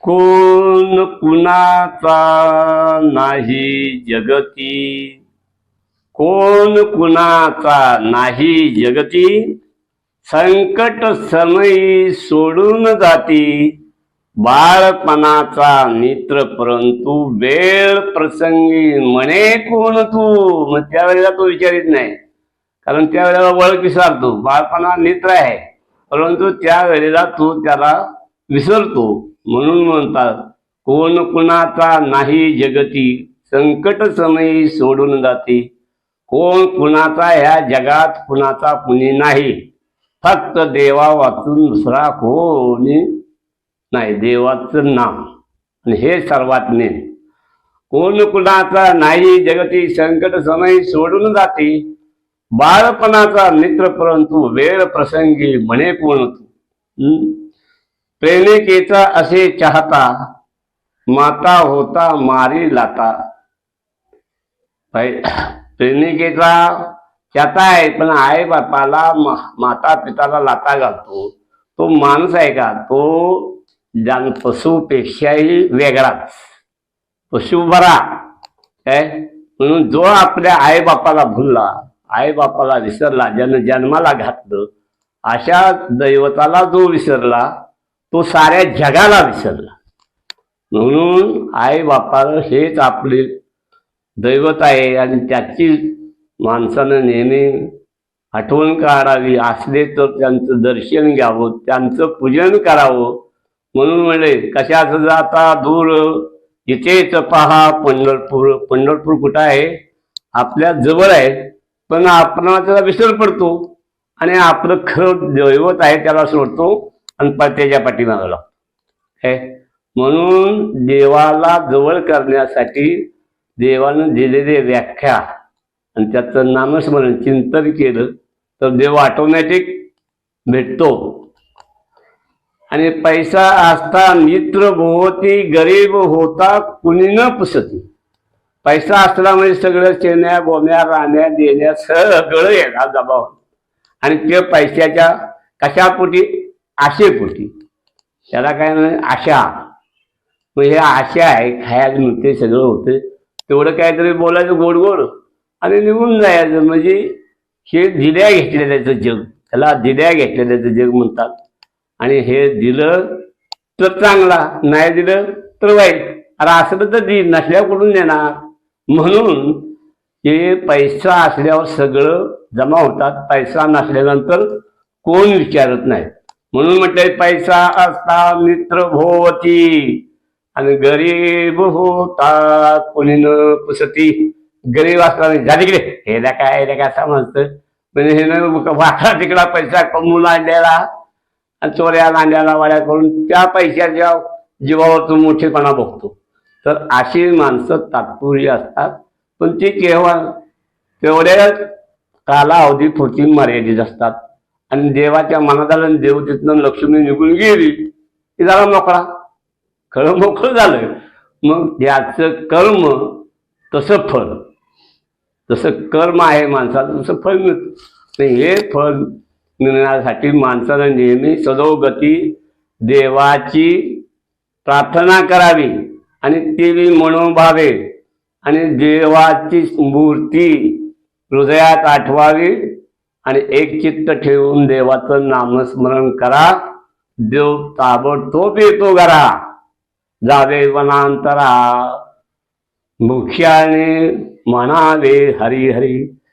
कोण कुणाचा नाही जगती? कोण कुणाचा नाही जगती? संकट समयी सोडून जाती. बाळपणाचा मित्र परंतु वेळ प्रसंगी म्हणे कोण तू? मग त्यावेळेला तो विचारित नाही. कारण त्यावेळेला ओळख विसरतो. बाळपणा मित्र आहे. परंतु त्यावेळेला तो त्याला विसरतो. म्हणून म्हणतात कोण कुणाचा नाही जगती संकट समयी सोडून जाते. कोण कुणाचा ह्या जगात कुणाचा कुणी नाही. फक्त देवा वाचून दुसरा कोणी नाही. देवाचं नाम. आणि हे सर्वात मेन. कोण कुणाचा नाही जगती संकट समय सोडून जाते. बाळपणाचा मित्र परंतु वेळ प्रसंगी म्हणे कोण तू? प्रेमिकेचा असे चाहता माता होता मारी लाता. प्रेमिकेचा चाहता आहे पण आई बापाला माता पिताला लाता घालतो. तो माणूस आहे का? तो जान पशुपेक्षाही वेगळाच पशु बरा काय? म्हणून जो आपल्या आई बापाला भुलला आई बापाला विसरला ज्यानं जन्माला घातलं अशा दैवताला जो विसरला तो साऱ्या जगाला विसरला. म्हणून आई बापाला हेच आपले दैवत आहे आणि त्याची माणसानं नेहमी आठवण काढावी असले तर त्यांचं दर्शन घ्यावं त्यांचं पूजन करावं. म्हणून म्हणले कशाचं जाता दूर? इथेच पहा पंढरपूर पंढरपूर कुठं आहे? आपल्या जवळ आहे. पण आपण त्याला विसर पडतो आणि आपलं खरं दैवत आहे त्याला सोडतो. आणि प- त्याच्या पाठीमागं लागतो काय म्हणून देवाला जवळ करण्यासाठी देवानं दिलेले व्याख्या आणि त्याचं नामस्मरण चिंतन केलं तर देव ऑटोमॅटिक भेटतो. आणि पैसा असता मित्र भोवती गरीब होता कुणी न पुसती. पैसा असला म्हणजे सगळं चेन्या गोम्या राण्या देण्या सगळं येणार दबाव आणि ते पैशाच्या कशापोटी आशेपोटी त्याला काय म्हणजे आशा. मग हे आशा आहे खायला मिळते सगळं होतं तेवढं काहीतरी बोलायचं गोड गोड आणि निघून जायचं. म्हणजे हे दिल्या घेतलेल्याचं जग. त्याला दिल्या घेतलेल्याचं जग म्हणतात. आणि हे दिलं तर चांगला नाही दिलं तर वाईट. अरे असलं तर दे नसल्याकडून देणार? म्हणून हे पैसा असल्यावर सगळं जमा होतात. पैसा नसल्यानंतर कोण विचारत नाही. म्हणून म्हटलंय पैसा असता मित्र भोवती आणि गरीब होता कोणी न पुसती. गरीब असला जा तिकडे. हे काय हे काय समजत म्हणजे हे वाटा तिकडा पैसा कमवून आणलेला आणि चोऱ्या नांद्याला वाड्या करून त्या पैशाच्या जीवावर तो मोठेपणा बघतो. तर अशी माणसं तात्पुरी असतात. पण ती केव्हा तेवढ्या कालावधीपुरती मर्यादित असतात. आणि देवाच्या मनात आलं आणि देव तिथनं लक्ष्मी निघून गेली की झाला मोकळा. खरं मोकळं झालं मग याचं कर्म तसं फळ. जसं कर्म आहे माणसाचं तसं फळ मिळतं. हे फळ मिळण्यासाठी माणसानं नेहमी सदोगती देवाची प्रार्थना करावी आणि ती मनोभावे. आणि देवाची मूर्ती हृदयात आठवावी. आणि एक चित्त ठेवून देवाचं नामस्मरण करा. देव ताबडतोब येतो घरा. जावे वनांतरा. मुख्याने म्हणावे हरी हरी.